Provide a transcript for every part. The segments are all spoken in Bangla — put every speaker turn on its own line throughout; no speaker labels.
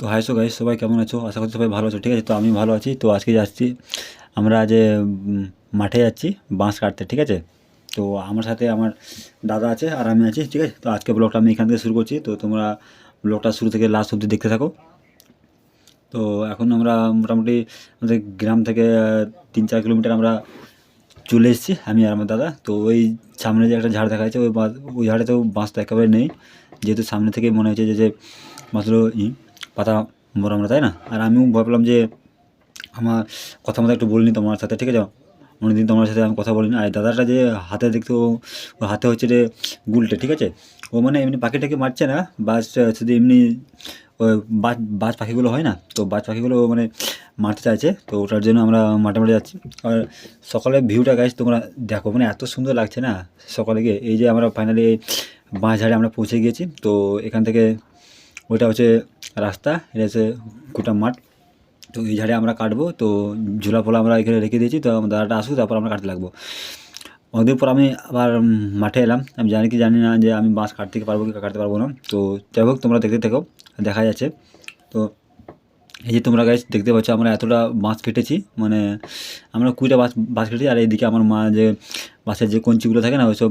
তো হাই সো গাইস সবাই কেমন আছো? আশা করছি সবাই ভালো আছো। ঠিক আছে তো আমি ভালো আছি। তো আজকে যাচ্ছি আমরা উম, মাঠে যাচ্ছি বাঁশ কাটতে ঠিক আছে? তো আমার সাথে আমার দাদা আছে আর আমি আছি ঠিক আছে? তো আজকে ব্লগটা আমি এখান থেকে শুরু করছি। তো তোমরা ব্লগটা শুরু থেকে লাস্ট অবধি দেখতে থাকো। তো এখন আমরা মোটামুটি আমাদের গ্রাম থেকে তিন চার কিলোমিটার আমরা চলে এসেছি আমি আর আমার দাদা। তো ওই সামনে যে একটা ঝাড় দেখা যাচ্ছে ওই ওই ঝাড়েতেও বাঁশ তো একেবারে নেই। যেহেতু সামনে থেকে মনে হচ্ছে যে যে বাঁশগুলো পাতা মোড়া মোড়া তাই না? আর আমিও ভাবলাম যে আমার কথা মতো একটু বলিনি তোমার সাথে, ঠিক আছে? অনেকদিন তোমার সাথে আমি কথা বলিনি। আর দাদাটা যে হাতে দেখতে ও হাতে হচ্ছে যে গুলটে, ঠিক আছে? ও মানে এমনি পাখিটাকে মারছে না, বাস শুধু এমনি ওই বাজ বাজ পাখিগুলো হয় না? তো বাজ পাখিগুলো মানে মারতে চাইছে, তো ওটার জন্য আমরা মাঠে মাঠে যাচ্ছি। আর সকালে ভিউটা গাছ তোমরা দেখো মানে এত সুন্দর লাগছে না সকালে গিয়ে? এই যে আমরা ফাইনালি বাঁশ ঝাড়ে আমরা পৌঁছে গিয়েছি, তো এখান থেকে ওইটা হচ্ছে রাস্তা, এটা হচ্ছে গোটা মাঠ। তো এই ঝাড়ে আমরা কাটবো, তো ঝোলা ফোলা আমরা এখানে রেখে দিয়েছি, তো আমার দাদাটা আসুক, তারপর আমরা কাটতে লাগবো। অনেকদিন পর আমি আবার মাঠে এলাম। আমি জানি কি জানি না যে আমি বাঁশ কাটতে পারব কি কাটতে পারব না। তো যাই হোক, তোমরা দেখতে থেকো, দেখা যাচ্ছে। তো এই যে তোমরা গাছ দেখতে পাচ্ছ, আমরা এতটা বাঁশ কেটেছি মানে আমরা কুড়িটা বাঁশ বাঁশ কেটেছি, আর এইদিকে আমার মা যে বাঁশের যে কঞ্চিগুলো থাকে না, ওই সব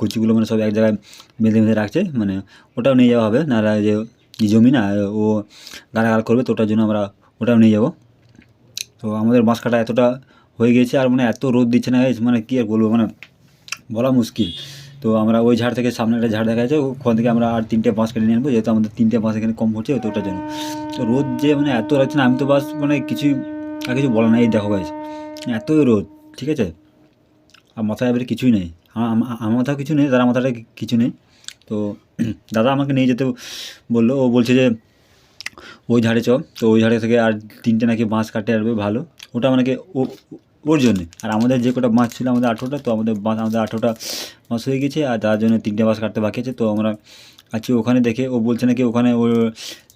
কঞ্চিগুলো মানে সব এক জায়গায় বেঁধে বেঁধে রাখছে মানে ওটাও নিয়ে যাওয়া হবে না যে জমি না ও গালাগাল করবে, তো ওটার জন্য আমরা ওটাও নিয়ে যাব। তো আমাদের বাঁশ কাটা এতটা হয়ে গেছে আর মানে এত রোদ দিচ্ছে না মানে কী আর বলব মানে বলা মুশকিল। তো আমরা ওই ঝাড় থেকে সামনে একটা ঝাড় দেখা যাচ্ছে, ওখান থেকে আমরা আর তিনটে বাঁশ কেটে নিয়ে আনব, যেহেতু আমাদের তিনটে বাঁশ এখানে কম পড়ছে তো ওটার জন্য। তো রোদ যে মানে এত লাগছে না, আমি তো বাস মানে কিছুই আর কিছু বলা নাই দেখো গাইজ এতই রোদ, ঠিক আছে? আর মাথায় এবারে কিছুই নেই আমার মাথাও কিছু নেই, তার মাথাটা কিছু নেই। তো দাদা আমাকে নিয়ে যেতে বলল, ও বলছে যে, ওই ঝাড়ে চ। তো ওই ঝাড়ে থেকে আর তিনটে নাকি বাঁশ কাটতে আসবে ভালো। ওটা মানে ও, ওর জন্যে। আর আমাদের যে কটা মাছ ছিল, আমাদের আঠেরোটা, তো আমাদের বাঁশ আমাদের আঠেরোটা মাছ হয়ে গেছে, আর তার জন্য তিনটে মাছ কাটতে বাকি আছে। তো আমরা আছি ওখানে দেখে, ও বলছে নাকি ওখানে ও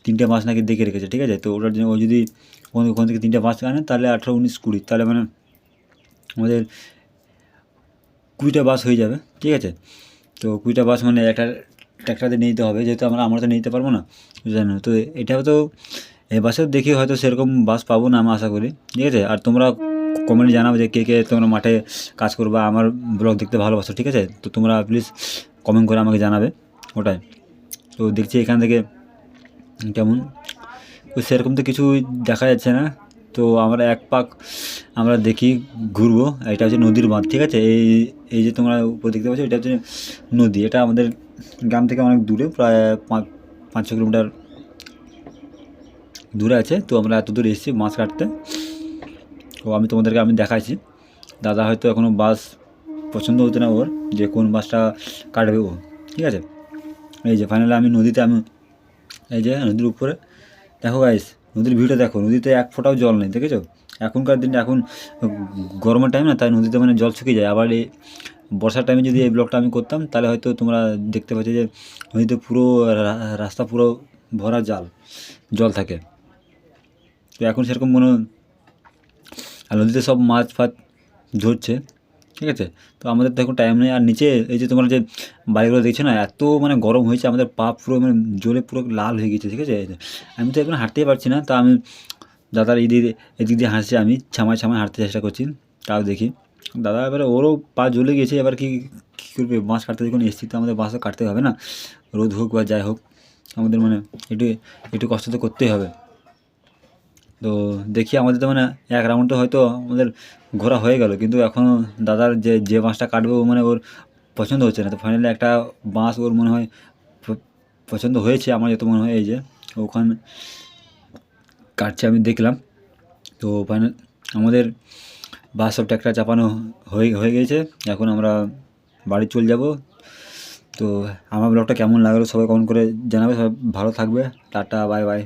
তিনটে মাছ নাকি দেখে রেখেছে, ঠিক আছে? তো ওটার জন্য ও যদি ওখান থেকে তিনটে মাছ আনে, তাহলে আঠেরো, উনিশ, কুড়ি, তাহলে মানে আমাদের কুড়িটা বাস হয়ে যাবে, ঠিক আছে? তো কুড়িটা বাস মানে একটা ট্র্যাক্টরতে নিয়ে যেতে হবে, যেহেতু আমরা আমরা তো নিতে পারব না জানো তো এটাও তো বাসেও দেখি হয়তো সেরকম বাস পাবো না, আমি আশা করি, ঠিক আছে? আর তোমরা কমেন্টে জানাব যে কে কে তোমরা মাঠে কাজ করবা, আমার ব্লগ দেখতে ভালোবাসো, ঠিক আছে? তো তোমরা প্লিজ কমেন্ট করে আমাকে জানাবে, ওটাই। তো দেখছি এখান থেকে কেমন, তো সেরকম তো কিছু দেখা যাচ্ছে না, তো আমরা এক পাক আমরা দেখি ঘুরবো, এটা হচ্ছে নদীর বাঁধ ঠিক আছে? এই এই যে তোমরা উপর দেখতে পাচ্ছ, এটা হচ্ছে নদী। এটা আমাদের গ্রাম থেকে অনেক দূরে, প্রায় পাঁচ পাঁচ ছ কিলোমিটার দূরে আছে। তো আমরা এত দূরে এসেছি মাছ কাটতে। ও আমি তোমাদেরকে আমি দেখাইছি দাদা হয়তো এখনও বাস পছন্দ হতো না ওর, যে কোন বাসটা কাটবে ও, ঠিক আছে? এই যে ফাইনালি আমি নদীতে আমি, এই যে নদীর উপরে, দেখো গাইস নদীর ভিউটা দেখো। নদীতে এক ফোঁটাও জল নেই, দেখেছ? এখনকার দিনে এখন গরমের টাইম না, তাই নদীতে মানে জল শুকিয়ে যায়। আবার এই বর্ষার টাইমে যদি এই ব্লগটা আমি করতাম, তাহলে হয়তো তোমরা দেখতে পাচ্ছ যে নদীতে পুরো রাস্তা পুরো ভরা জাল, জল থাকে। তো এখন সেরকম কোনো, আর নদীতে সব মাছ ফাছ ধরছে, ঠিক আছে? তো আমাদের তো এখন টাইম নেই। আর নিচে এই যে তোমরা যে বাড়িগুলো দেখছ না, এত মানে গরম হয়েছে, আমাদের পা পুরো মানে জ্বলে পুরো লাল হয়ে গেছে, ঠিক আছে? আমি তো এখন হাঁটতেই পারছি না। তা আমি দাদার এই দিকে এদিক দিয়ে হাসছে, আমি ছামায় ছামায় হাঁটতে চেষ্টা করছি, তাও দেখি। দাদা এবারে ওরও পা জ্বলে গেছে, এবার কি কী করবে? বাঁশ কাটতে যখন এসছি তো আমাদের বাঁশও কাটতে হবে না। রোদ হোক বা যাই হোক, আমাদের মানে একটু একটু কষ্ট তো করতেই হবে। তো দেখি আমাদের তো মানে এক রাউন্ড হয়তো আমাদের ঘোরা হয়ে গেল, কিন্তু এখনও দাদার যে যে বাঁশটা কাটবে ও মানে ওর পছন্দ হচ্ছে না। তো ফাইনালি একটা বাঁশ ওর মনে হয় পছন্দ হয়েছে, আমার যত মনে হয় এই যে, ওখানে কাটছে, আমি দেখলাম। তো ফাইনাল আমাদের বাস সব ট্র্যাক্টর চাপানো হয়ে হয়ে গেছে। এখন আমরা বাড়ি চলে যাব। তো আমার ব্লগটা কেমন লাগল সবাই কমেন্ট করে জানাবে। সবাই ভালো থাকবে। Tata bye bye